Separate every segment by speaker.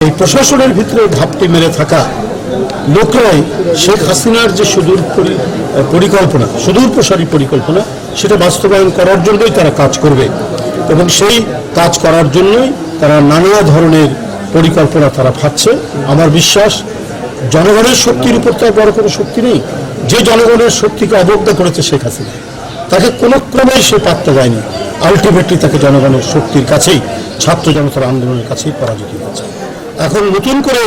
Speaker 1: এই প্রশাসনের ভিতরে ঘাপটি মেরে থাকা লোকরাই শেখ হাসিনার যে সুদূর পরিকল্পনা, সুদূর প্রসারী পরিকল্পনা, সেটা বাস্তবায়ন করার জন্যই তারা কাজ করবে এবং সেই কাজ করার জন্যই তারা নানা ধরনের পরিকল্পনা তারা ভাবছে। আমার বিশ্বাস, জনগণের শক্তির উপর তার বড় কোনো শক্তি নেই। যে জনগণের শক্তিকে অবজ্ঞা করেছে শেখ হাসিনা, তাকে কোনো ক্রমেই সে পাত্তা দেয়নি। আলটিমেটলি তাকে জনগণের শক্তির কাছেই, ছাত্র জনতার আন্দোলনের কাছেই পরাজিত হয়েছে। এখন নতুন করে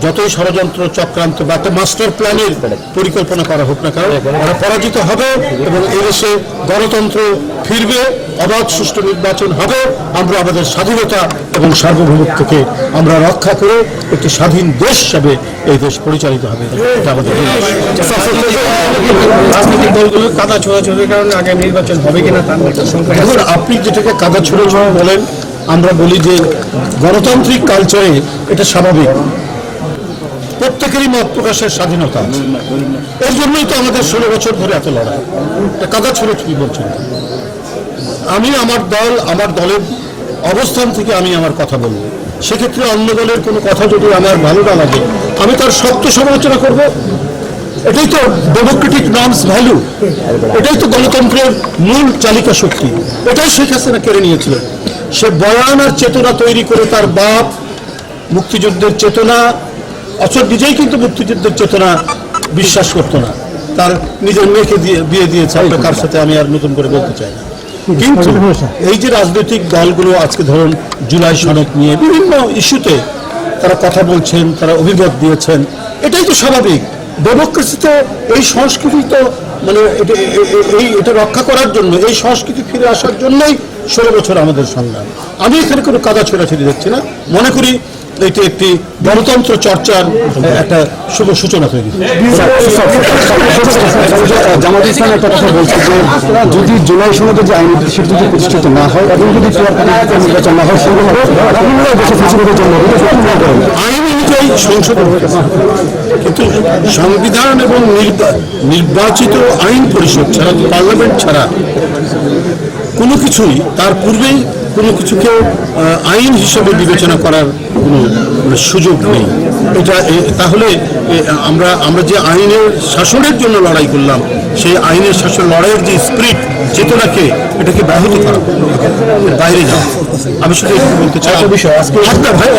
Speaker 1: যতই ষড়যন্ত্র চক্রান্ত বা একটা মাস্টার প্ল্যানের পরিকল্পনা করা হোক না কেন তারা পরাজিত হবে এবং এদেশে গণতন্ত্র ফিরবে অবাধ সুষ্ঠু নির্বাচন হবে আমরা আমাদের স্বাধীনতা এবং সার্বভৌমত্বকে আমরা রক্ষা করে একটি স্বাধীন দেশ হিসাবে এই দেশ পরিচালিত হবে এটা আমাদের।
Speaker 2: রাজনৈতিক দলগুলো কাদা ছোড়াছড়ির কারণে আগামী নির্বাচন হবে কিনা তার
Speaker 1: আপনি যেটাকে কাদা ছুড়ে ছুড়ে বলেন আমরা বলি যে গণতান্ত্রিক কালচারে এটা স্বাভাবিক। প্রত্যেকেরই মত প্রকাশের স্বাধীনতা আছে। এর জন্যই তো আমাদের ষোলো বছর ধরে এত লড়াই। কাদা ছুড়ে ছুড়ি বলছেন? আমি আমার দল, আমার দলের অবস্থান থেকে আমি আমার কথা বলব সেক্ষেত্রে অন্য দলের কোনো কথা যদি আমার ভালো না লাগে, আমি তার শক্ত সমালোচনা করব। এটাই তো ডেমোক্রেটিক নর্মস ভ্যালু এটাই তো গণতন্ত্রের মূল চালিকা শক্তি। এটাই শেখ হাসিনা কেড়ে নিয়েছিল। সে বয়ান আর চেতনা তৈরি করে তার বাপ মুক্তিযুদ্ধের চেতনা অথচ নিজেই কিন্তু মুক্তিযুদ্ধের চেতনা বিশ্বাস করতো না। তার নিজের মেয়েকে দিয়ে বিয়ে দিয়েছে কার সাথে আমি আর নতুন করে বলতে চাই না। কিন্তু এই যে রাজনৈতিক দলগুলো আজকে ধরুন জুলাই সনদ নিয়ে বিভিন্ন ইস্যুতে তারা কথা বলছেন তারা অভিমত দিয়েছেন এটাই তো স্বাভাবিক। ডেমোক্রেসি তো এই সংস্কৃতি তো মানে এই এটা রক্ষা করার জন্য এই সংস্কৃতি ফিরে আসার জন্যই ষোলো বছর আমাদের সংগ্রাম। আমি এখানে কোনো কাদা ছোড়াছড়ি দেখছি না। মনে করি এটি একটি গণতন্ত্র চর্চার একটা শুভ সূচনা তৈরি।
Speaker 3: জামাত ইসলাম একটা কথা বলছে যে যদি জুলাই সনদে যে আইন সেটা যদি প্রতিষ্ঠিত না হয় এবং যদি নির্বাচন না হয় সেগুলো জন্য?
Speaker 1: আইন সংসদ হতে পারে। কিন্তু সংবিধান এবং নির্বাচিত আইন পরিষদ ছাড়া পার্লামেন্ট ছাড়া কোনো কিছুই তার পূর্বেই কোনো কিছুকে আইন হিসেবে বিবেচনা করার কোনো মানে সুযোগ নেই। এটা তাহলে আমরা আমরা যে আইনের শাসনের জন্য লড়াই করলাম সেই আইনের শাসন লড়াইয়ের যে স্পিরিট চেতনাকে এটাকে ব্যাহত করা। বাইরে যাওয়া আমি শুধু বলতে চাই। বিষয় আজকে ভাই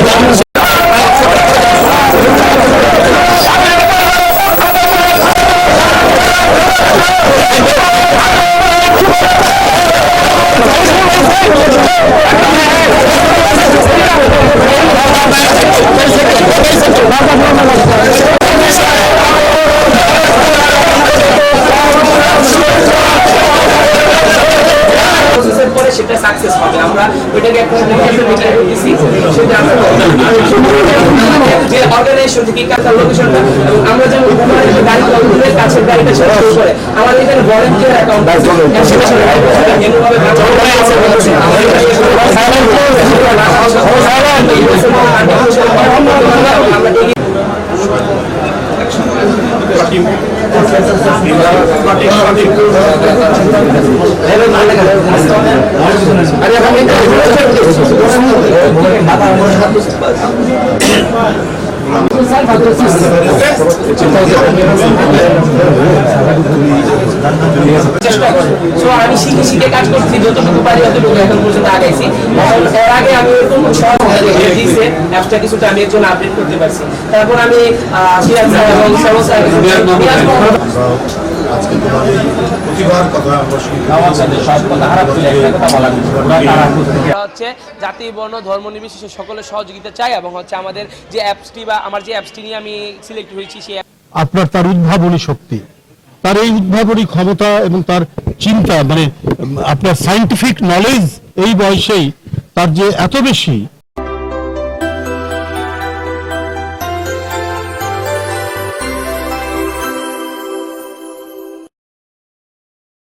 Speaker 4: হবে আমরা ওইটাকে একটা ডিক্লেয়ার সেটা আমরা যে অর্গানাইজেশন থেকে কাজটা লোকেশনটা এবং আমরা যে গাড়ি কর্মীদের কাছে গাড়িটা সেটা শুরু করে আমাদের এখানে ভলেন্টিয়ার অ্যাকাউন্ট আছে সেটা সেটা আমরা আমি শিখে শিখে কাজ করছি যতটুকু পারি অতটুকু এখন পর্যন্ত আগাইছি এর আগে আমি এরকম দিয়েছে কিছুটা আমি একজন আপডেট করতে পারছি তারপর আমি সিরাজ এবং মোহাম্মদ
Speaker 1: আজকে তোমাদের প্রতিবার কথা আমরা
Speaker 4: হচ্ছে জাতি বর্ণ ধর্ম নির্বিশেষে সকলের সহযোগিতা চাই এবং হচ্ছে আমাদের যে অ্যাপসটি বা আমার যে অ্যাপসটি নিয়ে আমি সিলেক্ট হয়েছি সেই
Speaker 1: আপনার তার উদ্ভাবনী শক্তি তার এই উদ্ভাবনী ক্ষমতা এবং তার চিন্তা মানে আপনার সাইন্টিফিক নলেজ এই বয়সেই তার যে এত বেশি